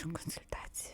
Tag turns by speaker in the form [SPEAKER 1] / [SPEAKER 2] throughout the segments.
[SPEAKER 1] 주근술 따지.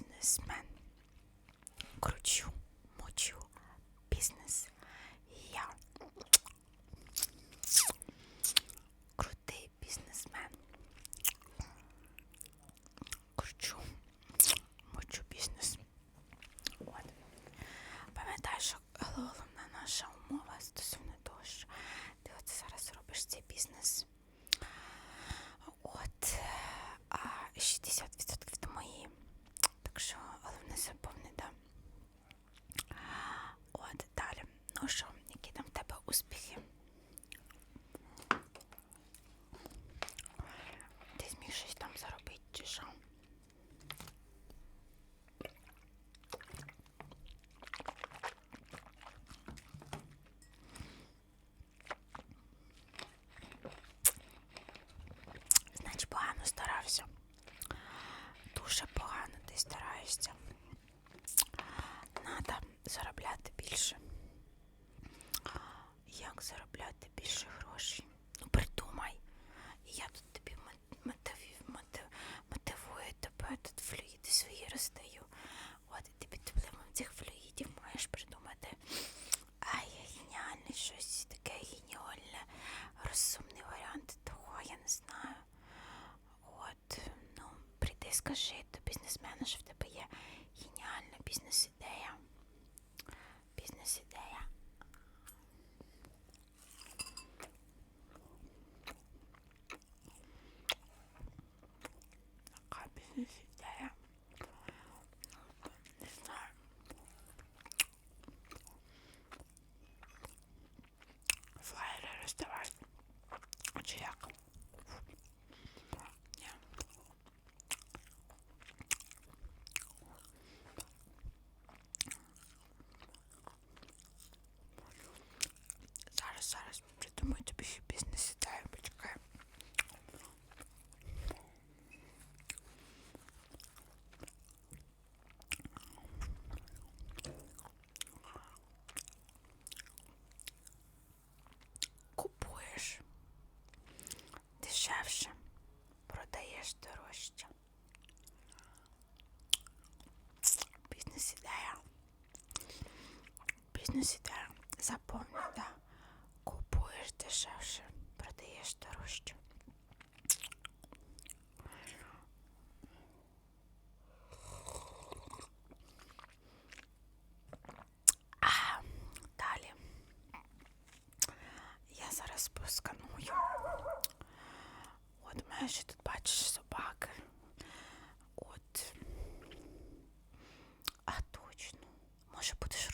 [SPEAKER 1] businessman. ти стараєшся. Надо заробляти більше. Як заробляти більше грошей? Ну, придумай. Я тут скажи до бізнесмена, що в тебе є геніальна бізнес-ідея. Бізнес-ідея. Така бізнес-ідея. Не знаю. Флайери роздавати. Чи як? Потрібно запомни, заповнити. Купуєш дешевше, продаєш дорожче. А, далі я зараз посканую. От майже тут бачиш собаки. От. А точно. Може будеш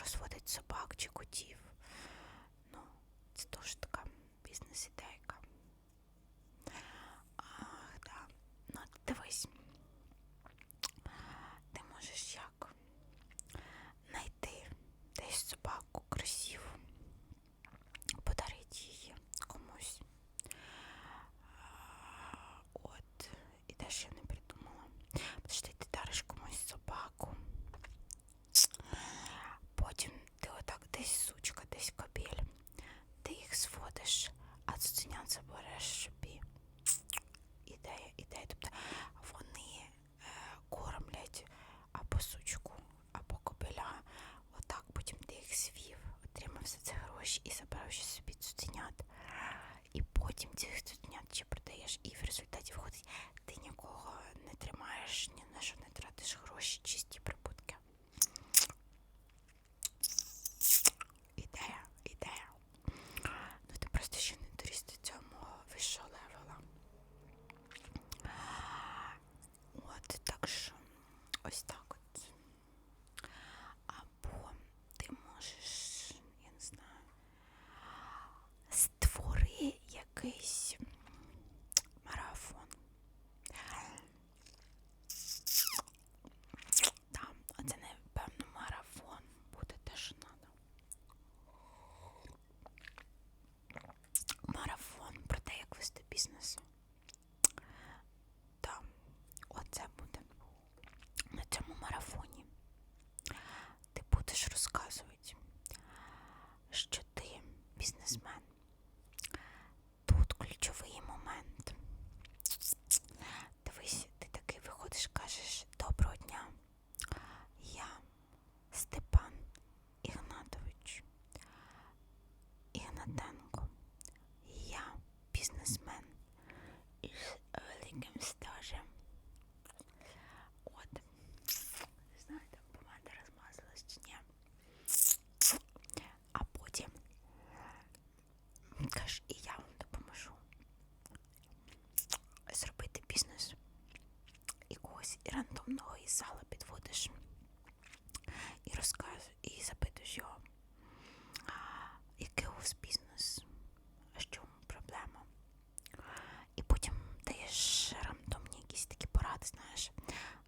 [SPEAKER 1] собак чи котів. Ну, Це дуже така бізнес-ідея. все це гроші і забрав собі цуценят. І потім цих цуценят ще продаєш, і в результаті виходить, ти нікого не тримаєш, ні на що не тратиш гроші, чисті прибутки. Ідея, ідея. Ну ти просто ще не доріс до цього вищого левела. От так що ось так.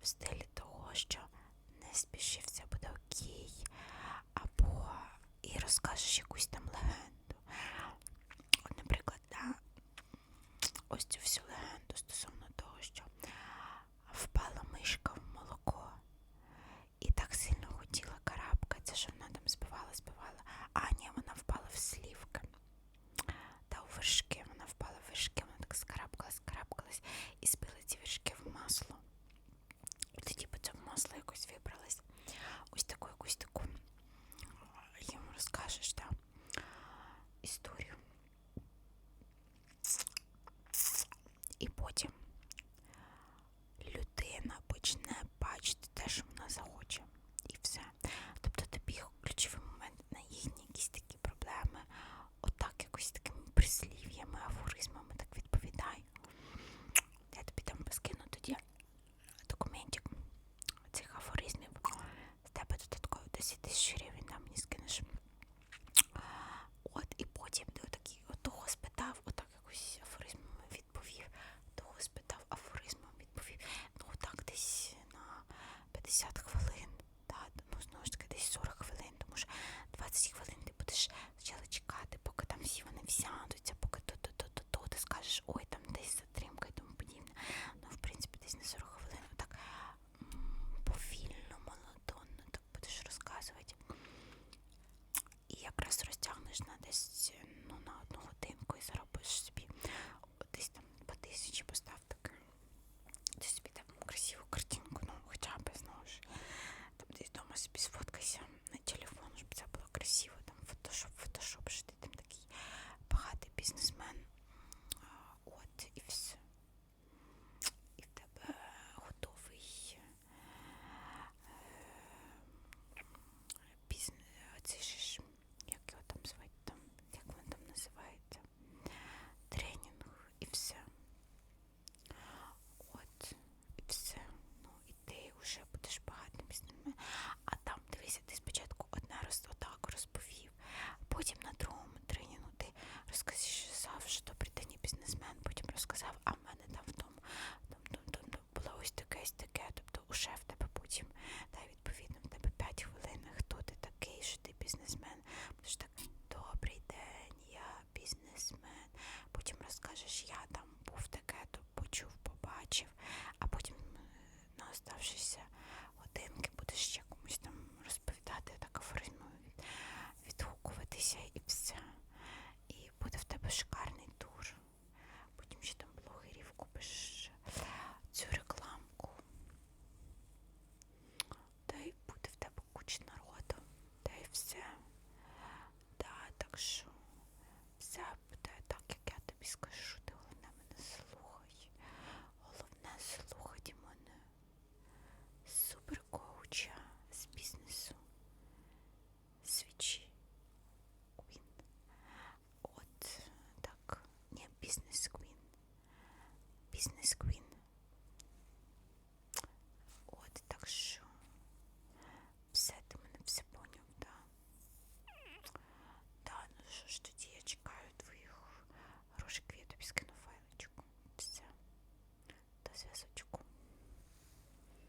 [SPEAKER 1] в стилі того, що не спішився буде окей, або і розкажеш якусь там легенду. От, наприклад, да, ось цю всю легенду стосовно того, що впала мишка в молоко і так сильно хотіла карабкатися, що вона там збивала, збивала, а ні, вона впала в слівки та у вершки, вона впала в вершки, вона так скарабкалась, скарабкалась. вибралась.